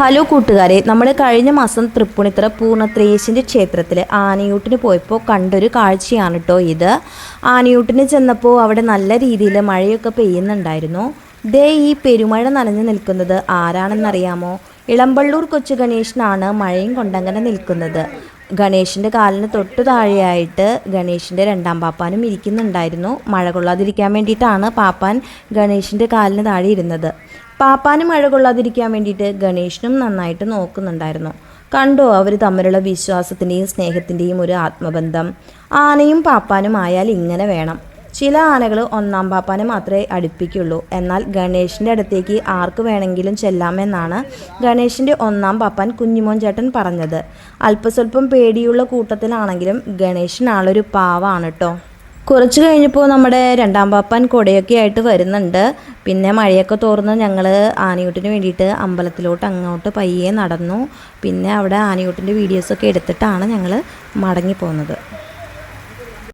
Hello കൂട്ടുകാരെ നമ്മൾ കഴിഞ്ഞ മാസം തൃപ്പൂണിത്തറ പൂർണത്രേശിന്റെ ക്ഷേത്രത്തിൽ ആനയൂട്ടിന് പോയപ്പോൾ കണ്ടൊരു കാഴ്ചയാണ് കേട്ടോ ഇത്. ആനയൂട്ടിന് ചെന്നപ്പോൾ അവിടെ നല്ല രീതിയിൽ മഴയൊക്കെ പെയ്യുന്നുണ്ടായിരുന്നു. ദേ ഈ പെരുമഴ നനഞ്ഞു നിൽക്കുന്നത് ആരാണെന്നറിയാമോ? ഇളമ്പള്ളൂർ കൊച്ചു ഗണേശനാണ് മഴയും കൊണ്ടങ്ങനെ നിൽക്കുന്നത്. ഗണേഷിന്റെ കാലിന് തൊട്ട് താഴെയായിട്ട് ഗണേഷിന്റെ രണ്ടാം പാപ്പാനും ഇരിക്കുന്നുണ്ടായിരുന്നു. മഴ കൊള്ളാതിരിക്കാൻ വേണ്ടിയിട്ടാണ് പാപ്പാൻ ഗണേഷിന്റെ കാലിന് താഴെ ഇരുന്നത്. പാപ്പാനും മഴ കൊള്ളാതിരിക്കാൻ വേണ്ടിയിട്ട് ഗണേഷിനും നന്നായിട്ട് നോക്കുന്നുണ്ടായിരുന്നു. കണ്ടോ അവർ തമ്മിലുള്ള വിശ്വാസത്തിന്റെയും സ്നേഹത്തിന്റെയും ഒരു ആത്മബന്ധം. ആനയും പാപ്പാനും ആയാൽ ഇങ്ങനെ വേണം. ചില ആനകൾ ഒന്നാം പാപ്പാനെ മാത്രമേ അടുപ്പിക്കുള്ളൂ. എന്നാൽ ഗണേഷിന്റെ അടുത്തേക്ക് ആർക്ക് വേണമെങ്കിലും ചെല്ലാമെന്നാണ് ഗണേഷിന്റെ ഒന്നാം പാപ്പാൻ കുഞ്ഞുമോൻ ചേട്ടൻ പറഞ്ഞത്. അല്പസ്വല്പം പേടിയുള്ള കൂട്ടത്തിലാണെങ്കിലും ഗണേഷിനാളൊരു പാവാണ് കേട്ടോ കുറച്ച് കഴിഞ്ഞപ്പോൾ നമ്മുടെ രണ്ടാം പാപ്പാൻ കൊടയൊക്കെ ആയിട്ട് വരുന്നുണ്ട്. പിന്നെ മഴയൊക്കെ തോർന്ന് ഞങ്ങൾ ആനയൂട്ടിന് വേണ്ടിയിട്ട് അമ്പലത്തിലോട്ട് അങ്ങോട്ട് പയ്യെ നടന്നു. പിന്നെ അവിടെ ആനയൂട്ടിന്റെ വീഡിയോസൊക്കെ എടുത്തിട്ടാണ് ഞങ്ങൾ മടങ്ങി പോകുന്നത്